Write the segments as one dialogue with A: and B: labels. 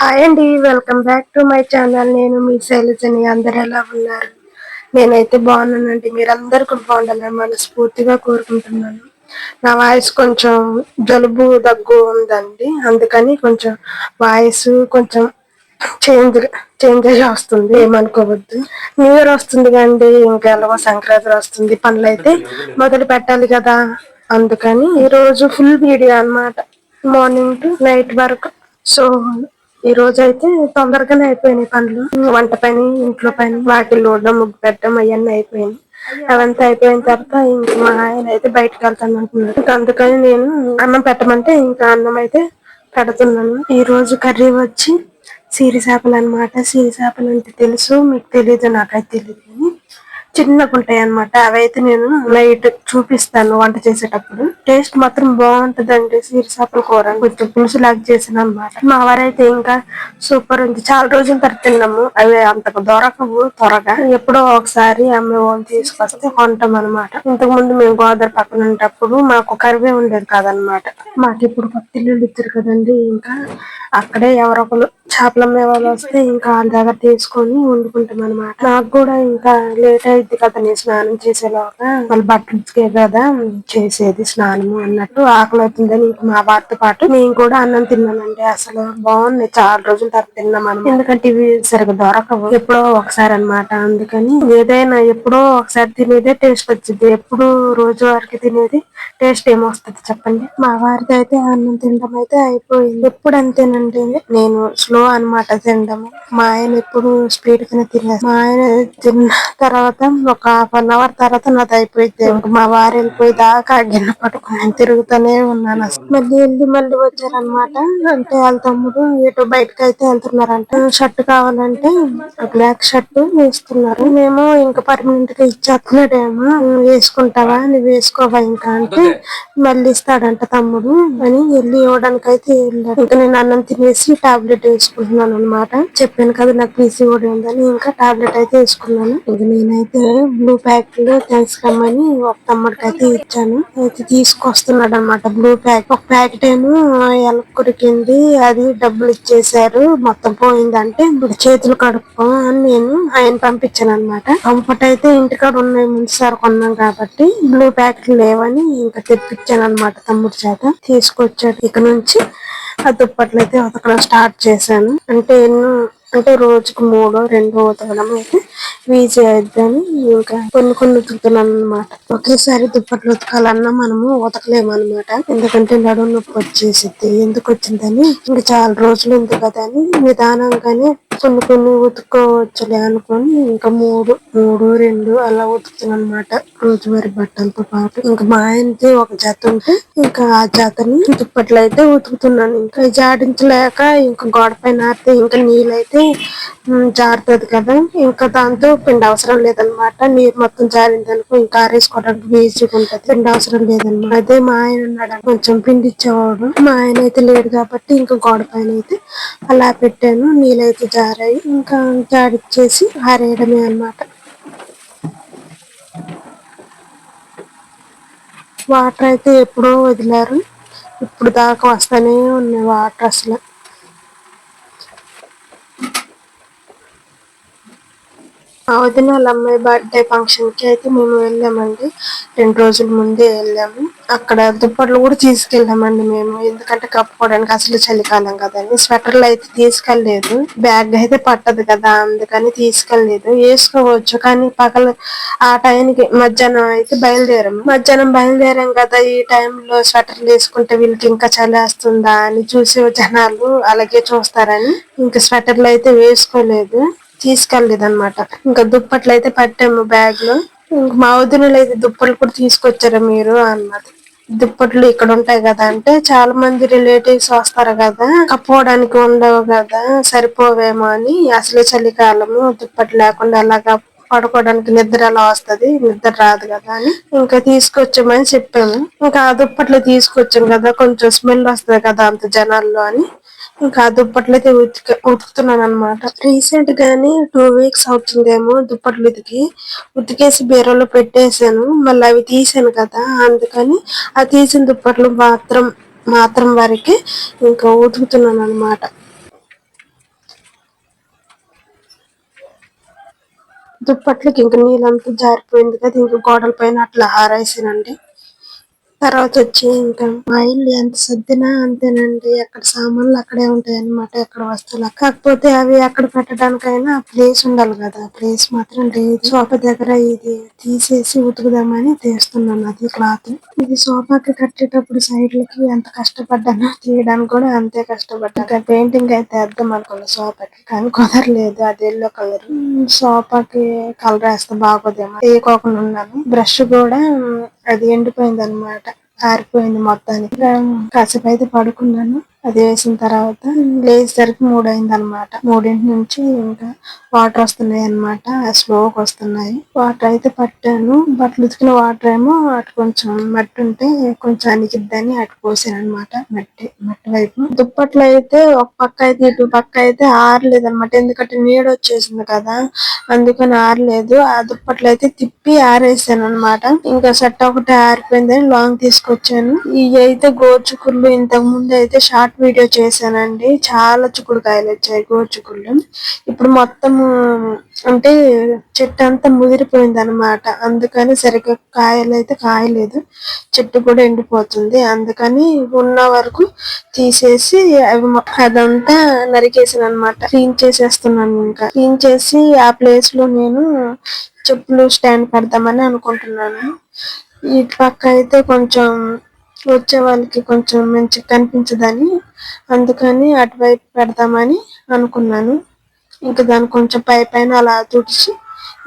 A: Hi అండి welcome back to my channel నేను మీ శైలజని అందరు ఎలా ఉన్నారు? నేనైతే బాగున్నానండి. మీరందరూ కూడా బాగుండాలని మనస్ఫూర్తిగా కోరుకుంటున్నాను. నా వాయిస్ కొంచెం జలుబు దగ్గు ఉందండి. అందుకని కొంచెం వాయిస్ కొంచెం చేంజ్ చేంజ్ అయ్యి వస్తుంది. ఏమనుకోవద్దు. న్యూ ఇయర్ వస్తుంది కండి ఇంకా ఎలాగో సంక్రాంతి వస్తుంది. పనులు అయితే మొదలు పెట్టాలి కదా. అందుకని ఈరోజు ఫుల్ వీడియో అన్నమాట. మార్నింగ్ టు నైట్ వరకు. సో ఈ రోజు అయితే తొందరగానే అయిపోయినాయి పనులు వంట పని ఇంట్లో పని వాకిలు లోడడం ముగ్గు పెట్టడం అవన్నీ అయిపోయినాయి. అవంతా అయిపోయిన తర్వాత ఇంక మా ఆయన అయితే బయటకు వెళ్తాను అంటున్నాడు అందుకని నేను అన్నం పెట్టమంటే ఇంకా అన్నం అయితే పెడుతున్నాను. ఈ రోజు కర్రీ వచ్చి సిరి చేపలు అనమాట సిరి చేపలు అంటే తెలుసు మీకు తెలియదు నాకైతే తెలియదు కానీ చిన్నగా ఉంటాయి అనమాట అవైతే నేను నైట్ చూపిస్తాను వంట చేసేటప్పుడు. టేస్ట్ మాత్రం బాగుంటదండి సీరి చేపల కూర. కొంచెం పులుసు లాగా చేసాను అనమాట మా వారైతే ఇంకా సూపర్ ఉంది. చాలా రోజుల తర్వాత తిన్నాము. అవి అంతకు దొరకవు త్వరగా. ఎప్పుడో ఒకసారి అమ్మ వాళ్ళు తీసుకొస్తే కొంటాం అనమాట ఇంతకు ముందు మేము గోదావరి పక్కన ఉండేటప్పుడు మాకు కరివే ఉండేది కాదనమాట మాకు ఇప్పుడు కొత్త ఇల్లు ఇచ్చారు కదండి. ఇంకా అక్కడే ఎవరొకరు చేపల వాళ్ళు వస్తే ఇంకా వాళ్ళ దగ్గర తీసుకొని వండుకుంటాం అనమాట నాకు కూడా ఇంకా లేట్ అయింది కదా నేను స్నానం చేసేలోగా. మళ్ళీ బట్టలు కదా చేసేది స్నానము అన్నట్టు ఆకలి అవుతుందని ఇంక మా వారితో పాటు నేను కూడా అన్నం తిన్నానండి. అసలు బాగుంది. చాలా రోజుల తర్వాత తిన్నాం మనం ఎందుకంటే ఇవి సరిగ్గా దొరకవు. ఎప్పుడో ఒకసారి అన్నమాట. అందుకని ఏదైనా ఎప్పుడో ఒకసారి తినేదే టేస్ట్ వచ్చింది ఎప్పుడు రోజు వరకు తినేది టేస్ట్ ఏమొస్తుంది చెప్పండి? మా వారికి అయితే అన్నం తినడం అయితే అయిపోయింది. ఎప్పుడు అంతేనండి. నేను స్లో అన్నమాట తినడము. మా ఆయన ఎప్పుడు స్పీడ్ గానే తినేది మా ఆయన తిన్న తర్వాత ఒక హాఫ్ అన్ అవర్ తర్వాత నాది అయిపోయింది. మా వారు వెళ్ళిపోయి దాకా గిన్నె పట్టుకుని నేను తిరుగుతూనే ఉన్నాను అసలు. మళ్ళీ వెళ్ళి మళ్ళీ వచ్చారనమాట అంటే వాళ్ళ తమ్ముడు ఎటు బయటకు అయితే వెళ్తున్నారంట. షర్ట్ కావాలంటే బ్లాక్ షర్ట్ వేస్తున్నారు. మేము ఇంకా పర్మనెంట్గా ఇచ్చేస్తున్నాడేమో. వేసుకుంటావా? నువ్వు వేసుకోవా ఇంకా అంటే మళ్ళీ ఇస్తాడంట తమ్ముడు అని వెళ్ళి ఇవ్వడానికి అయితే వెళ్ళాడు. ఇంకా నేను అన్నం తినేసి టాబ్లెట్ వేసుకుంటున్నాను అనమాట చెప్పాను కదా నాకు పీసీఓడి ఉందని ఇంకా టాబ్లెట్ అయితే వేసుకున్నాను. ఇది నేనైతే బ్లూ ప్యాక్లో తెలుసుకమ్మని ఒక తమ్ముడికి అయితే ఇచ్చాను. అయితే తీసుకొస్తున్నాడు అనమాట బ్లూ ప్యాక్ ఒక ప్యాకెట్ ఏమో ఎలా అది డబ్బులు ఇచ్చేసారు మొత్తం పోయిందంటే ఇప్పుడు చేతులు కడుక్కో అని నేను ఆయన పంపించాను అనమాట కంఫర్ట్ అయితే ఇంటికాడ ఉన్నాయి ముందుసారి కొన్నాం కాబట్టి బ్లూ ప్యాకెట్లు లేవని ఇంకా తెప్పించాను అనమాట తమ్ముడి చేత. తీసుకొచ్చాడు. ఇక నుంచి ఆ దుప్పట్లు అయితే ఉతకడం స్టార్ట్ చేశాను. అంటే ఎన్నో అంటే రోజుకు మూడో రెండో ఉతకడం అయితే ఈజీ అయిద్దని ఇంకా కొన్ని కొన్ని ఉతుకుతున్నాను అనమాట ఒకేసారి దుప్పట్లు ఉతకాలన్నా మనము ఉతకలేము అనమాట ఎందుకంటే నడుము నొప్పి వచ్చేసిద్ది. ఎందుకు వచ్చిందని ఇంకా చాలా రోజులు ఉంది కదా అని నిదానంగానే కొన్ని కొన్ని ఉతుక్కోవచ్చులే అనుకొని ఇంకా మూడు మూడు రెండు అలా ఉతుకుతున్నాను అనమాట రోజువారి బట్టలతో పాటు. ఇంకా మా ఆయనకి ఒక జత ఉంటే ఇంకా ఆ జతని దుప్పట్లు అయితే ఉతుకుతున్నాను. ఇంకా జాడించలేక ఇంకా గోడ పైన ఆరితే ఇంకా నీళ్ళైతే ఉమ్, జారుతుంది కదా. ఇంకా దాంతో పిండి అవసరం లేదనమాట నీరు మొత్తం జారింది అనుకో ఇంకా ఆరేసుకోవడానికి ఈజీగా ఉంటుంది. పిండి అవసరం లేదనమాట అదే మా ఆయన ఉన్నాడు కొంచెం పిండి ఇచ్చేవాడు. మా ఆయన అయితే లేడు కాబట్టి ఇంకా గోడ పైన అయితే అలా పెట్టాను. నీళ్ళైతే జారాయి. ఇంకా జారిచ్చేసి ఆరేయడమే అన్నమాట. వాటర్ అయితే ఎప్పుడో వదిలారు. ఇప్పుడు దాకా వస్తూనే ఉన్నాయి వాటర్ అసలు. మా వదిన వాళ్ళ అమ్మాయి బర్త్డే ఫంక్షన్కి అయితే మేము వెళ్ళామండి. రెండు రోజుల ముందే వెళ్ళాము. అక్కడ దుప్పట్లు కూడా తీసుకెళ్ళామండి మేము. ఎందుకంటే కప్పుకోవడానికి అసలు చలికాలం కదండి. స్వెటర్లు అయితే తీసుకెళ్ళలేదు. బ్యాగ్ అయితే పట్టదు కదా అందుకని తీసుకెళ్ళలేదు. వేసుకోవచ్చు కానీ పగల ఆ టైంకి మధ్యాహ్నం అయితే బయలుదేరాము మధ్యాహ్నం బయలుదేరాం కదా ఈ టైంలో స్వెటర్లు వేసుకుంటే వీళ్ళకి ఇంకా చలేస్తుందా అని చూసే జనాలు అలాగే చూస్తారని. ఇంకా స్వెటర్లు అయితే వేసుకోలేదు. తీసుకెళ్ళలేదన్నమాట. ఇంకా దుప్పట్లు అయితే పట్టాము బ్యాగ్లో మా వదినలు అయితే దుప్పట్లు కూడా తీసుకొచ్చారా మీరు అన్నది. దుప్పట్లు ఇక్కడ ఉంటాయి కదా అంటే చాలా మంది రిలేటివ్స్ వస్తారు కదా కప్పుకోవడానికి ఉండవు కదా సరిపోవేమో అని. అసలు చలికాలము దుప్పట్లు లేకుండా అలాగా పడుకోవడానికి నిద్ర ఎలా వస్తది? నిద్ర రాదు కదా అని ఇంకా తీసుకొచ్చామని చెప్పాము. ఇంకా ఆ దుప్పట్లు తీసుకొచ్చాం కదా కొంచెం స్మెల్ వస్తుంది కదా అంత జనాల్లో అని. ఇంకా దుప్పట్లు అయితే ఉతుకుతున్నాను అనమాట రీసెంట్ గానీ టూ వీక్స్ అవుతుందేమో దుప్పట్లు ఉతికి ఉతికేసి బీరలో పెట్టేశాను. మళ్ళీ అవి తీసాను కదా అందుకని ఆ తీసిన దుప్పట్లు మాత్రం మాత్రం వరకే ఇంకా ఉతుకుతున్నాను అనమాట దుప్పట్లకి ఇంకా నీళ్ళంతా జారిపోయింది కదా ఇంకా గోడల పైన అట్లా ఆరేసానండి. తర్వాత వచ్చి ఇంకా మా ఇల్లు ఎంత సర్దినా అంతేనండి. అక్కడ సామాన్లు అక్కడే ఉంటాయి అన్నమాట అక్కడ వస్తువులు. కాకపోతే అవి అక్కడ పెట్టడానికైనా ప్లేస్ ఉండాలి కదా. ప్లేస్ మాత్రం లేదు. సోఫా దగ్గర ఇది తీసేసి ఉతుకుదామని తీస్తున్నాను అది క్లాత్. ఇది సోఫాకి కట్టేటప్పుడు సైడ్ లకి ఎంత కష్టపడ్డానో తీయడానికి కూడా అంతే కష్టపడ్డా పెయింటింగ్ అయితే వేద్దాం అనుకున్నా సోఫాకి కానీ కుదరలేదు. అది ఎల్లో కలర్. సోఫాకి కలర్ వేస్తే బాగోదేమో. వేయకోకుండా ఉన్నాను. బ్రష్ కూడా అది ఎండిపోయింది అనమాట ఆరిపోయింది మొత్తానికి. కాసేపు అయితే పడుకున్నాను. అది వేసిన తర్వాత లేచేసరికి మూడు అయింది అనమాట మూడింటి నుంచి ఇంకా వాటర్ వస్తున్నాయి అనమాట స్లోకి వస్తున్నాయి. వాటర్ అయితే పట్టాను. బట్టలు ఉతికిన వాటర్ ఏమో అటు కొంచెం మట్టి ఉంటే కొంచెం అనికిద్దని అటు పోసాను అనమాట మట్టి మట్టి వైపు. దుప్పట్లు అయితే ఒక పక్క అయితే ఇటు పక్క అయితే ఆరలేదు అనమాట ఎందుకంటే నీడ వచ్చేసింది కదా. అందుకని ఆరలేదు. ఆ దుప్పట్లు అయితే తిప్పి ఆరేసాను అనమాట ఇంకా సెట్ ఒకటి ఆరిపోయిందని లాంగ్ తీసుకొచ్చాను. ఇవి అయితే గోర్చుకుళ్ళు ఇంతకు ముందు అయితే షార్ట్ వీడియో చేశానండి. చాలా చిక్కుడుకాయలు వచ్చాయి గోర్చుకుళ్ళు ఇప్పుడు మొత్తము అంటే చెట్టు అంతా ముదిరిపోయింది అనమాట అందుకని సరిగ్గా కాయలు అయితే కాయలేదు. చెట్టు కూడా ఎండిపోతుంది. అందుకని ఉన్న వరకు తీసేసి అవి అదంతా నరికేసాను అనమాట క్లీన్ చేసేస్తున్నాను ఇంకా. క్లీన్ చేసి ఆ ప్లేస్లో నేను చెప్పులు స్టాండ్ పెడదామని అనుకుంటున్నాను. ఈ పక్క అయితే కొంచెం వచ్చే వాళ్ళకి కొంచెం మంచి కనిపించదని అందుకని అటువైపు పెడదామని అనుకున్నాను. ఇంకా దాన్ని కొంచెం పై పైన అలా తుడిచి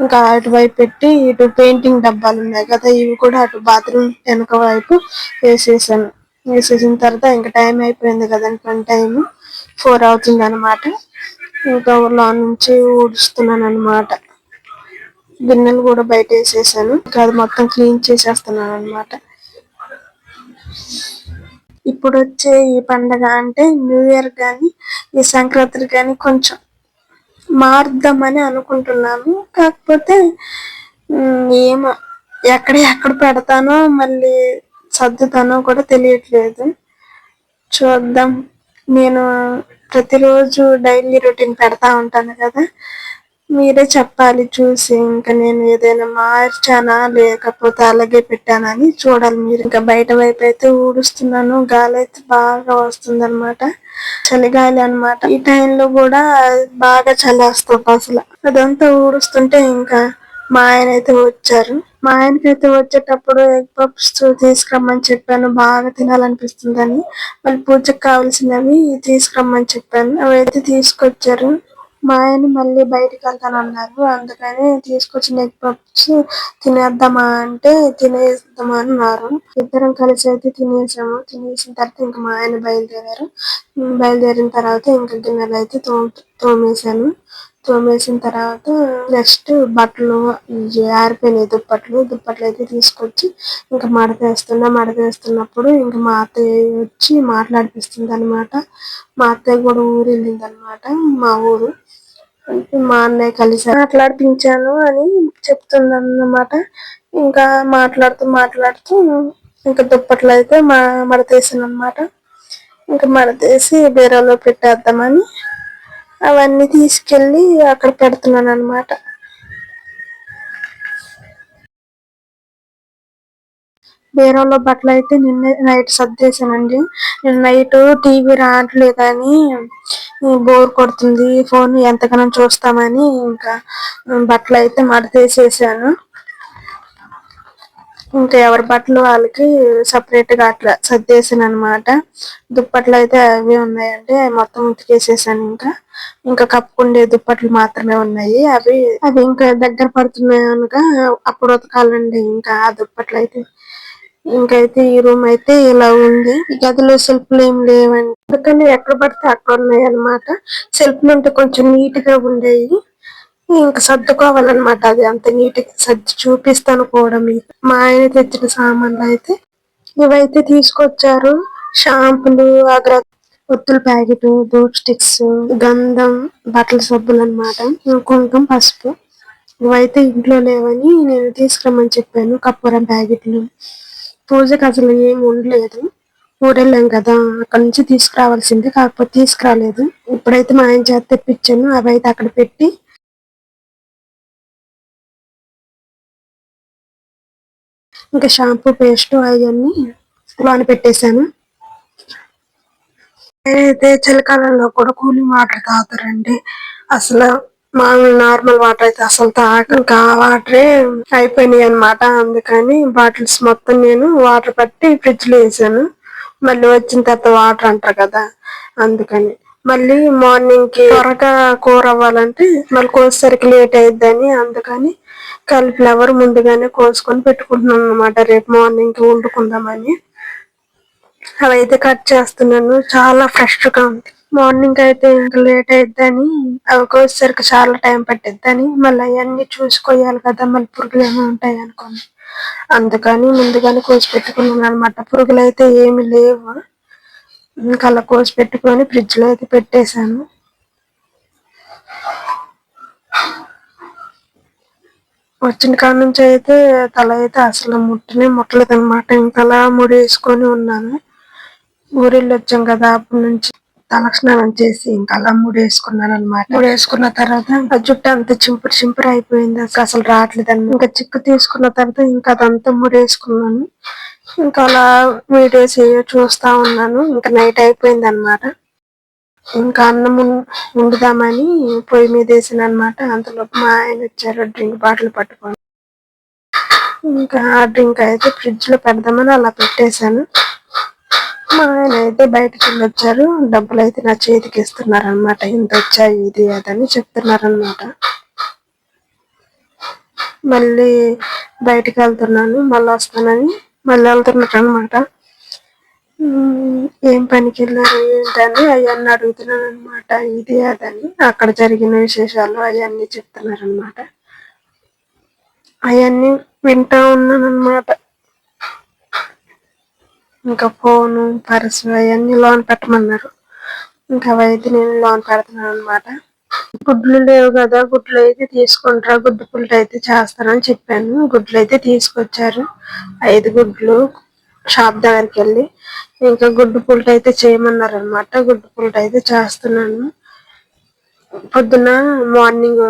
A: ఇంకా అటువైపు పెట్టి ఇటు పెయింటింగ్ డబ్బాలు ఉన్నాయి కదా ఇవి కూడా అటు బాత్రూమ్ వెనక వైపు వేసేసాను. వేసేసిన తర్వాత ఇంకా టైం అయిపోయింది కదండి పని టైం ఫోర్ అవుతుంది అనమాట ఇంకా లో నుంచి ఊడుస్తున్నాను అనమాట గిన్నెలు కూడా బయట వేసేసాను. ఇంకా అది మొత్తం క్లీన్ చేసేస్తున్నాను అనమాట ఇప్పుడు వచ్చే ఈ పండగ అంటే న్యూ ఇయర్ కానీ ఈ సంక్రాంతి కానీ కొంచెం మారుద్దామని అనుకుంటున్నాను. కాకపోతే ఏమో ఎక్కడ ఎక్కడ పెడతానో మళ్ళీ సర్దుతానో కూడా తెలియట్లేదు. చూద్దాం. నేను ప్రతిరోజు డైలీ రొటీన్ పెడతా ఉంటాను కదా. మీరే చెప్పాలి చూసి ఇంకా నేను ఏదైనా మార్చానా? లేకపోతే అలాగే పెట్టానని చూడాలి మీరు. ఇంకా బయట వైపు అయితే ఊడుస్తున్నాను గాలి అయితే బాగా వస్తుంది అనమాట చలిగాలి అనమాట ఈ టైంలో కూడా బాగా చలి వస్తుంది అసలు. అదంతా ఊడుస్తుంటే ఇంకా మా ఆయన అయితే వచ్చారు. మా ఆయనకైతే వచ్చేటప్పుడు ఎగ్ పప్స్ తీసుకురమ్మని చెప్పాను. బాగా తినాలనిపిస్తుందని. మళ్ళీ పూజకు కావాల్సినవి తీసుకురమ్మని చెప్పాను. అవి అయితే తీసుకొచ్చారు. మా ఆయన మళ్ళీ బయటికి వెళ్తానన్నారు. అందుకని తీసుకొచ్చిన ఎగ్ పఫ్స్ తినేద్దామా అంటే తినేద్దామా అన్నారు. ఇద్దరం కలిసి అయితే తినేసాము. తినేసిన తర్వాత ఇంకా మా ఆయన బయలుదేరారు. బయలుదేరిన తర్వాత ఇంకా గిన్నెలు అయితే తోమ తోమేశాను. తోమేసిన తర్వాత నెక్స్ట్ బట్టలు ఆరిపోయినాయి. దుప్పట్లు దుప్పట్లు అయితే తీసుకొచ్చి ఇంకా మడతేస్తున్నా మడతేస్తున్నప్పుడు ఇంకా మా అత్తయ్య వచ్చి మాట్లాడిపిస్తుంది అనమాట మా అత్తయ్య కూడా ఊరు వెళ్ళింది అనమాట మా ఊరు. మా అన్నయ్య కలిసి మాట్లాడిపించాను అని చెప్తుంది అన్నమాట ఇంకా మాట్లాడుతూ మాట్లాడుతూ ఇంకా దుప్పట్లు అయితే మా మడతేసాను అనమాట ఇంకా మడతేసి బీరాలో పెట్టేద్దామని అవన్నీ తీసుకెళ్ళి అక్కడ పెడుతున్నాను అనమాట బీరాలో బట్టలు అయితే నిన్న నైట్ సర్దేశానండి. నిన్న నైట్ టీవీ రావట్లేదని బోర్ కొడుతుంది ఫోన్ ఎంతగానో చూస్తామని ఇంకా బట్టలు అయితే మడతేసేసాను. ఇంకా ఎవరి బట్టలు వాళ్ళకి సపరేట్గా అట్లా సర్దేసాను అనమాట దుప్పట్లు అయితే అవి ఉన్నాయండి మొత్తం ఉతికేసేసాను ఇంకా. ఇంకా కప్పుకుండే దుప్పట్లు మాత్రమే ఉన్నాయి. అవి అవి ఇంకా దగ్గర పడుతున్నాయి అనగా అప్పుడు ఉతకాలండి ఇంకా ఆ దుప్పట్లు అయితే. ఇంకైతే ఈ రూమ్ అయితే ఇలా ఉంది. ఈ గదిలో సెల్ఫ్లు ఏం లేవండి. అందుకని ఎక్కడ పడితే అక్కడ ఉన్నాయి అనమాట సెల్ఫ్లు ఉంటే కొంచెం నీట్గా ఉండేవి. ఇంకా సర్దుకోవాలన్నమాట. అది అంత నీట్గా సర్ది చూపిస్తాను కూడా మీకు మా ఆయన తెచ్చిన సామాన్లు అయితే ఇవైతే తీసుకొచ్చారు. షాంపులు అగ్ర ఒత్తుల ప్యాకెట్ బూట్ స్టిక్స్ గంధం బట్టల సబ్బులు అనమాట కుంకుమ పసుపు. ఇవైతే ఇంట్లో లేవని నేను తీసుకురమ్మని చెప్పాను. కప్పురం ప్యాకెట్లు. పూజకి అసలు ఏం ఉండలేదు. ఊరెళ్ళాం కదా అక్కడ నుంచి తీసుకురావాల్సింది కాకపోతే తీసుకురాలేదు. ఇప్పుడైతే మా ఆయన చేత తెప్పించాను అవి అయితే అక్కడ పెట్టి ఇంకా షాంపూ పేస్ట్ అవన్నీ లోన పెట్టేశాను. అయితే చలికాలంలో కూడా కూలింగ్ వాటర్ తాగుతారండి. అసలు మామూలు నార్మల్ వాటర్ అయితే అసలు తాగ ఇంకా వాటరే అయిపోయినాయి అనమాట అందుకని బాటిల్స్ మొత్తం నేను వాటర్ పట్టి ఫ్రిడ్జ్లో వేసాను. మళ్ళీ వచ్చిన తర్వాత వాటర్ అంటారు కదా అందుకని. మళ్ళీ మార్నింగ్కి త్వరగా కూర అవ్వాలంటే మళ్ళీ కోసేసరికి లేట్ అయిద్దని అందుకని కాలీఫ్లవర్ ముందుగానే కోసుకొని పెట్టుకుంటున్నాను అనమాట రేపు మార్నింగ్కి వండుకుందామని. అవి అయితే కట్ చేస్తున్నాను. చాలా ఫ్రెష్గా ఉంది. మార్నింగ్ అయితే ఇంకా లేట్ అయిద్దని అవి కోసేసరికి చాలా టైం పట్టిద్దని మళ్ళీ అవన్నీ చూసుకోవాలి కదా మళ్ళీ పురుగులు ఏమో ఉంటాయి అనుకోండి అందుకని ముందుగానే కోసి పెట్టుకున్నాను అనమాట పురుగులు అయితే ఏమి లేవు. ఇంకా అలా కోసి పెట్టుకొని ఫ్రిడ్జ్లో అయితే పెట్టేశాను. వచ్చిన కాడ నుంచి అయితే తల అయితే అసలు ముట్టనే ముట్టలేదు అనమాట ఇంకా అలా ముడేసుకొని ఉన్నాను. ఊరిల్లు వచ్చాం కదా అప్పటి నుంచి తలక్షణం చేసి ఇంకా అలా మూడేసుకున్నాను అనమాట మూడేసుకున్న తర్వాత ఆ జుట్టు అంతా చింపురు చింపురు అయిపోయింది. అసలు అసలు రావట్లేదు ఇంకా చిక్కు తీసుకున్న తర్వాత ఇంకా అదంతా మూడేసుకున్నాను. ఇంకా అలా వీడియోస్ ఏవో చూస్తా ఉన్నాను. ఇంకా నైట్ అయిపోయింది అనమాట ఇంకా అన్నం వండుదామని పొయ్యి మీద వేసిన అనమాట అంతలోపు మా ఆయన వచ్చారు డ్రింక్ బాటిల్ పట్టుకొని. ఇంకా ఆ డ్రింక్ అయితే ఫ్రిడ్జ్లో పెడదామని అలా పెట్టేశాను. మా ఆయన అయితే బయటకు వచ్చారు డబ్బులు అయితే నా చేతికి ఇస్తున్నారు అనమాట ఇంత వచ్చాయి ఇది అదని చెప్తున్నారనమాట మళ్ళీ బయటకు వెళ్తున్నాను మళ్ళీ వస్తానని మళ్ళీ వెళ్తున్నారు అనమాట ఏం పనికి వెళ్ళారు ఏంటని అవన్నీ అడుగుతున్నాను అనమాట ఇది అదని అక్కడ జరిగిన విశేషాలు అవన్నీ చెప్తున్నారు అనమాట అవన్నీ వింటా ఉన్నాను అనమాట ఇంకా ఫోను పర్సు అవన్నీ లోన్ పెట్టమన్నారు. ఇంకా అవైతే నేను లోన్ పెడుతున్నాను అనమాట గుడ్లు లేవు కదా గుడ్లు అయితే తీసుకుంటారా? గుడ్డు పుల్ట అయితే చేస్తానని చెప్పాను. గుడ్లు అయితే తీసుకొచ్చారు. ఐదు గుడ్లు షాప్ దగ్గరికి వెళ్ళి ఇంకా గుడ్డు పుల్ట అయితే చేయమన్నారు అనమాట గుడ్డు పుల్ట అయితే చేస్తున్నాను. పొద్దున మార్నింగ్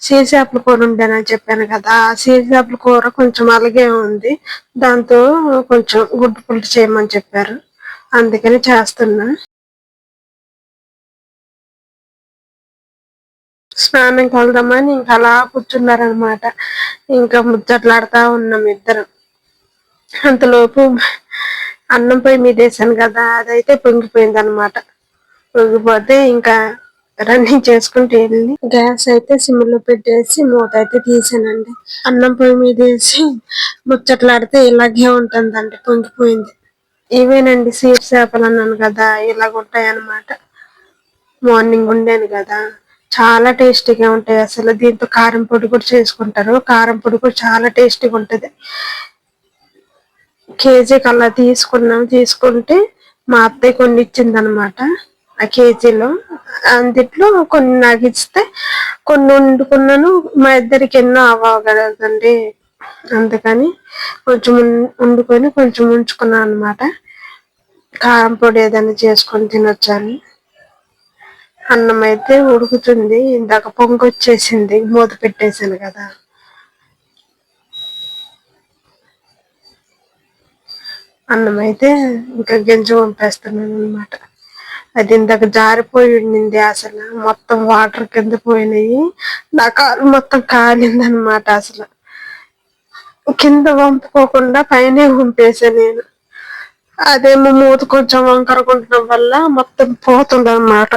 A: సీసాపుల కూర ఉండేనని చెప్పాను కదా ఆ సీసాపుల కూర కొంచెం అలాగే ఉంది. దాంతో కొంచెం గుడ్డు పుల్ట చేయమని చెప్పారు. అందుకని చేస్తున్నా. స్నానం కలదామని ఇంకా అలా కూర్చున్నారనమాట. ఇంకా ముచ్చట్లాడుతూ ఉన్నాం ఇద్దరు. అంతలోపు అన్నం పొయ్యి మీద వేసాను కదా అదైతే పొంగిపోయింది అనమాట పొంగిపోతే ఇంకా రన్నింగ్ చేసుకుంటూ వెళ్ళి గ్యాస్ అయితే సిమ్లో పెట్టేసి మూత అయితే తీసానండి. అన్నం పొయ్యి మీద వేసి ముచ్చట్లాడితే ఇలాగే ఉంటుందండి పొంగిపోయింది. ఇవేనండి సీట్ చేపలు అన్నాను కదా ఇలాగ ఉంటాయన్నమాట. మార్నింగ్ ఉండేది కదా. చాలా టేస్టీగా ఉంటాయి అసలు. దీంతో కారం పొడి కూడా చేసుకుంటారు. కారం పొడి కూడా చాలా టేస్టీగా ఉంటది. కేజీకి అలా తీసుకున్నాం. తీసుకుంటే మా అత్తయ్య కొన్ని ఇచ్చింది అనమాట కేజీలో. అందుట్లో కొన్ని నాకు ఇస్తే కొన్ని వండుకున్నాను. మా ఇద్దరికి ఎన్నో అవ్వవు కదండి అందుకని కొంచెం వండుకొని కొంచెం ఉంచుకున్నాను అనమాట కారం పొడి ఏదైనా చేసుకొని తినొచ్చని. అన్నం అయితే ఉడుకుతుంది. ఇందాక పొంగు వచ్చేసింది. మూత పెట్టేసాను కదా. అన్నం అయితే ఇంకా గింజ పంపేస్తున్నాను అనమాట అది ఇందాక జారిపోయి ఉండింది అసలు. మొత్తం వాటర్ కింద పోయినాయి. నా కాలు మొత్తం కాలింది అనమాట అసలు. కింద వంపుకోకుండా పైన పంపేసా నేను. అదేమో మూత కొంచెం వంకరకుండడం వల్ల మొత్తం పోతుంది అనమాట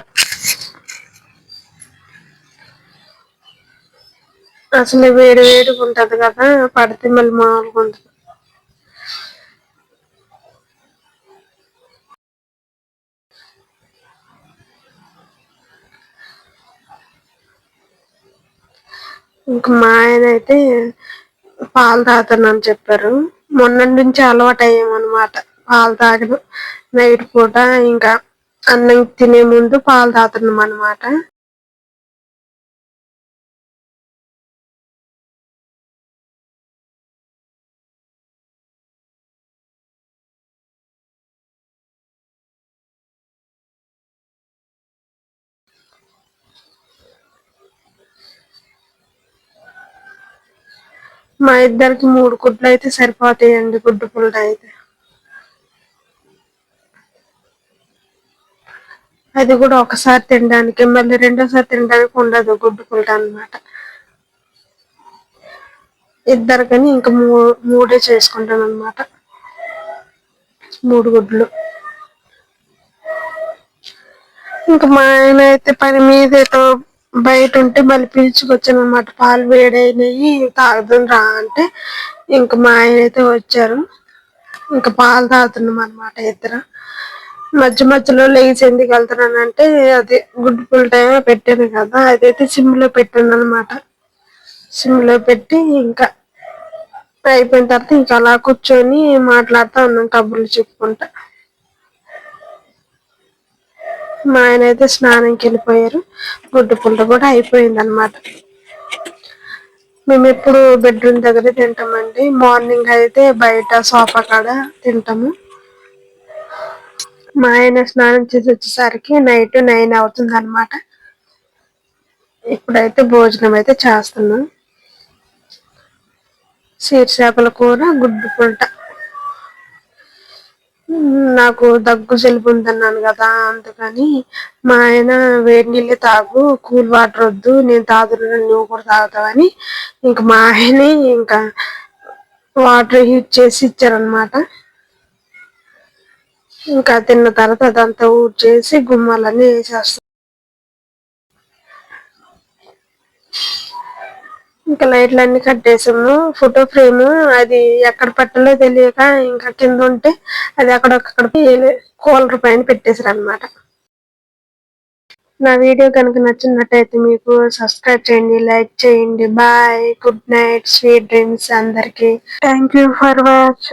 A: అసలు వేడి వేడిగా ఉంటది కదా పడితే మళ్ళీ మామూలుగా ఉంటుంది ఇంకా మా ఆయన అయితే పాలు తాగుతానని చెప్పారు. మొన్న నుంచి అలవాటు అయ్యామన్నమాట పాలు తాగడం నైట్ పూట ఇంకా అన్నం తినే ముందు పాలు తాగుతున్నాం అనమాట మా ఇద్దరికి మూడు గుడ్లు అయితే సరిపోతాయండి గుడ్డు పుల్ట అయితే. అది కూడా ఒకసారి తినడానికి మళ్ళీ రెండోసారి తినడానికి ఉండదు గుడ్డు పుల్ట అనమాట ఇద్దరికని ఇంకా మూ మూడే చేసుకుంటాను అనమాట మూడు గుడ్లు. ఇంకా మా ఆయన అయితే పని మీద ఏదో బయట ఉంటే మళ్ళీ పిలుచుకొచ్చాను అనమాట పాలు వేడైనవి తాగుదని రా అంటే ఇంకా మా ఆయన అయితే వచ్చారు. ఇంకా పాలు తాగుతున్నాం అనమాట ఇద్దరు. మధ్య మధ్యలో లేచి ఎందుకు వెళ్తున్నానంటే అది గుడ్డు పుల్ టైం పెట్టాను కదా అదైతే సిమ్లో పెట్టాను అనమాట సిమ్లో పెట్టి ఇంకా అయిపోయిన తర్వాత ఇంకా అలా కూర్చొని మాట్లాడుతూ ఉన్నాం కబుర్లు చెప్పుకుంటా. మా ఆయన అయితే స్నానంకి వెళ్ళిపోయారు. గుడ్డు పుల్ట కూడా అయిపోయింది అనమాట మేము ఎప్పుడు బెడ్రూమ్ దగ్గర తింటామండి. మార్నింగ్ అయితే బయట సోఫా కాడ తింటాము. మా ఆయన స్నానం చేసి వచ్చేసరికి నైట్ నైన్ అవుతుంది అనమాట ఇప్పుడైతే భోజనం అయితే చేస్తున్నాం. చేపల కూర గుడ్డు పుల్ట. నాకు దగ్గు జలుబు ఉందన్నాను కదా అందుకని మా ఆయన వేడి నీళ్ళే తాగు కూల్ వాటర్ వద్దు నేను తాగుతున్న నువ్వు కూడా తాగుతావని ఇంకా మా ఆయనే ఇంకా వాటర్ హీట్ చేసి ఇచ్చారనమాట ఇంకా తిన్న తర్వాత అదంతా ఊడ్ చేసి గుమ్మాలన్నీ వేసేస్తాం. ఇంకా లైట్లు అన్ని కట్టేసాము. ఫోటో ఫ్రేమ్ అది ఎక్కడ పెట్టాలో తెలియక ఇంకా కింద ఉంటే అది అక్కడొక్కడ కూలర్ పైన పెట్టేశారు అనమాట నా వీడియో కనుక నచ్చినట్టయితే మీకు సబ్స్క్రైబ్ చేయండి లైక్ చేయండి. Bye good night sweet dreams అందరికి. Thank you for watch.